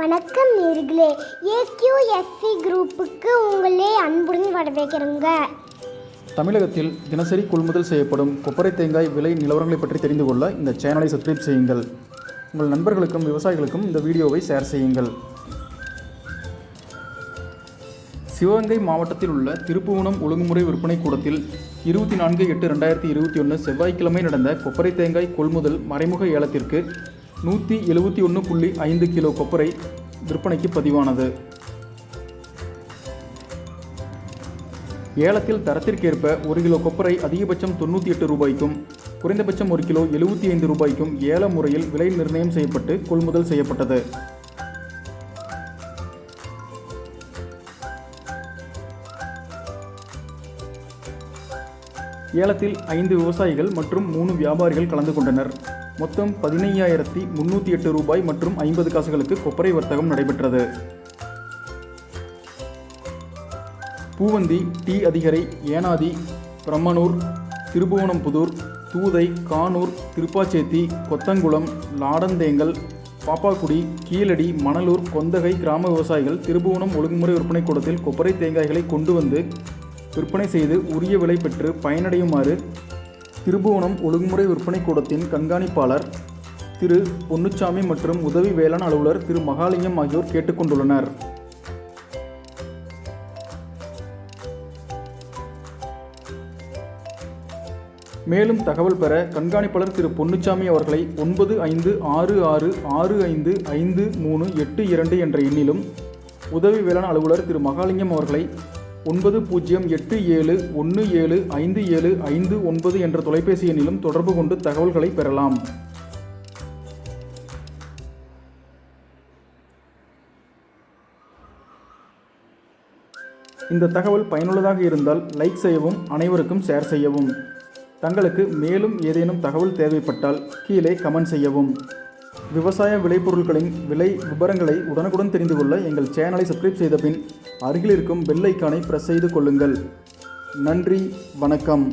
வணக்கம் நேர்களே. ஏக்யூஎஸ்சி குரூப்புக்கு உங்களே அன்புடன் வரவேற்கிறோங்க. தமிழகத்தில் தினசரி கொள்முதல் செய்யப்படும் கொப்பரை தேங்காய் விலை நிலவரங்களை பற்றி தெரிந்து கொள்ள இந்த சேனலை சப்ஸ்கிரைப் செய்யுங்கள். உங்கள் நண்பர்களுக்கும் விவசாயிகளுக்கும் இந்த வீடியோவை ஷேர் செய்யுங்கள். சிவகங்கை மாவட்டத்தில் உள்ள திருப்புவனம் ஒழுங்குமுறை விற்பனை கூடத்தில் இருபத்தி நான்கு எட்டு ரெண்டாயிரத்தி இருபத்தி ஒன்று செவ்வாய்க்கிழமை நடந்த கொப்பரை தேங்காய் கொள்முதல் மறைமுக ஏலத்திற்கு நூற்றி எழுபத்தி ஒன்று புள்ளி ஐந்து கிலோ கொப்பரை விற்பனைக்கு பதிவானது. ஏலத்தில் தரத்திற்கேற்ப ஒரு கிலோ கொப்பரை அதிகபட்சம் தொண்ணூற்றி எட்டு ரூபாய்க்கும் குறைந்தபட்சம் ஒரு கிலோ எழுபத்தி ஐந்து ரூபாய்க்கும் ஏல முறையில் விலை நிர்ணயம் செய்யப்பட்டு கொள்முதல் செய்யப்பட்டது. ஏலத்தில் ஐந்து விவசாயிகள் மற்றும் மூணு வியாபாரிகள் கலந்து கொண்டனர். மொத்தம் பதினையாயிரத்தி முன்னூற்றி எட்டு ரூபாய் மற்றும் ஐம்பது காசுகளுக்கு கொப்பரை வர்த்தகம் நடைபெற்றது. பூவந்தி டி அதிகரை ஏனாதி பிரம்மனூர் திருபுவனம்புதூர் தூதை கானூர் திருப்பாச்சேத்தி கொத்தங்குளம் லாடந்தேங்கல் பாப்பாக்குடி கீழடி மணலூர் கொந்தகை கிராம விவசாயிகள் திருபுவனம் ஒழுங்குமுறை விற்பனை கூடத்தில் கொப்பரை தேங்காய்களை கொண்டு வந்து விற்பனை செய்து உரிய விலை பெற்று பயனடையுமாறு திருபுவனம் ஒழுங்குமுறை விற்பனை கூடத்தின் கண்காணிப்பாளர் திரு பொன்னுச்சாமி மற்றும் உதவி வேளாண் அலுவலர் திரு மகாலிங்கம் ஆகியோர் கேட்டுக்கொண்டுள்ளனர். மேலும் தகவல் பெற கண்காணிப்பாளர் திரு பொன்னுச்சாமி அவர்களை ஒன்பது ஐந்து ஆறு ஆறு ஆறு ஐந்து ஐந்து மூணு எட்டு இரண்டு என்ற எண்ணிலும் உதவி வேளாண் அலுவலர் திரு மகாலிங்கம் அவர்களை ஒன்பது பூஜ்ஜியம் எட்டு ஏழு ஒன்று ஏழு ஐந்து ஏழு ஐந்து ஒன்பது என்ற தொலைபேசி எண்ணிலும் தொடர்பு கொண்டு தகவல்களை பெறலாம். இந்த தகவல் பயனுள்ளதாக இருந்தால் லைக் செய்யவும் அனைவருக்கும் ஷேர் செய்யவும். தங்களுக்கு மேலும் ஏதேனும் தகவல் தேவைப்பட்டால் கீழே கமெண்ட் செய்யவும். விவசாய விளைபொருட்களின் விலை விவரங்களை உடனுக்குடன் தெரிந்து கொள்ள எங்கள் சேனலை சப்ஸ்கிரைப் செய்த பின் அருகில் இருக்கும் பெல் ஐக்கானை பிரஸ் செய்து கொள்ளுங்கள். நன்றி வணக்கம்.